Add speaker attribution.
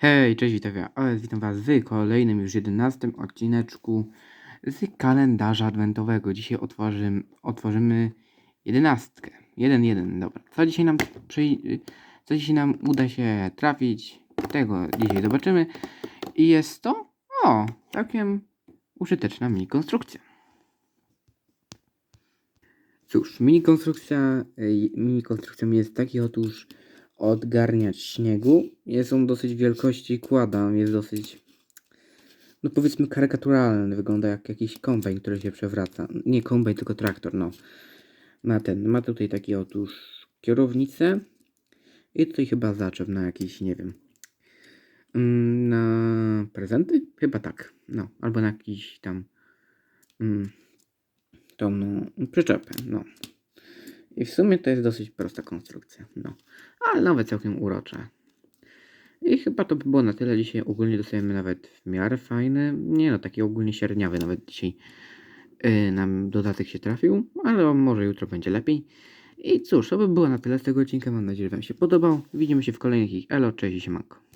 Speaker 1: Hej, cześć, witam, ja- o, witam was w kolejnym już 11 odcineczku z kalendarza adwentowego. Dzisiaj otworzymy, otworzymy jedenastkę. 1-1, dobra. Co dzisiaj nam co dzisiaj nam uda się trafić? Tego dzisiaj zobaczymy. I jest to, o, całkiem użyteczna mini konstrukcja. Cóż, mini konstrukcja, mini konstrukcją jest taki otóż odgarniacz śniegu. Jest on dosyć wielkości kłada, jest dosyć, no powiedzmy karykaturalny, wygląda jak jakiś kombajn, który się przewraca. Nie kombajn, tylko traktor, no. Ma ten, ma tutaj taki otóż kierownicę i tutaj chyba zaczep na jakiś, nie wiem, mm, na prezenty? Chyba tak, no, albo na jakiś tam mm, tą, no, przyczepę, no. I w sumie to jest dosyć prosta konstrukcja, no. Ale nawet całkiem urocza. I chyba to by było na tyle. Dzisiaj ogólnie dostajemy nawet w miarę fajny, nie no, taki ogólnie średniawy nawet dzisiaj yy, nam dodatek się trafił, ale może jutro będzie lepiej. I cóż, to by było na tyle z tego odcinka. Mam nadzieję, że Wam się podobał. Widzimy się w kolejnych ich. Elo, cześć i siemanko.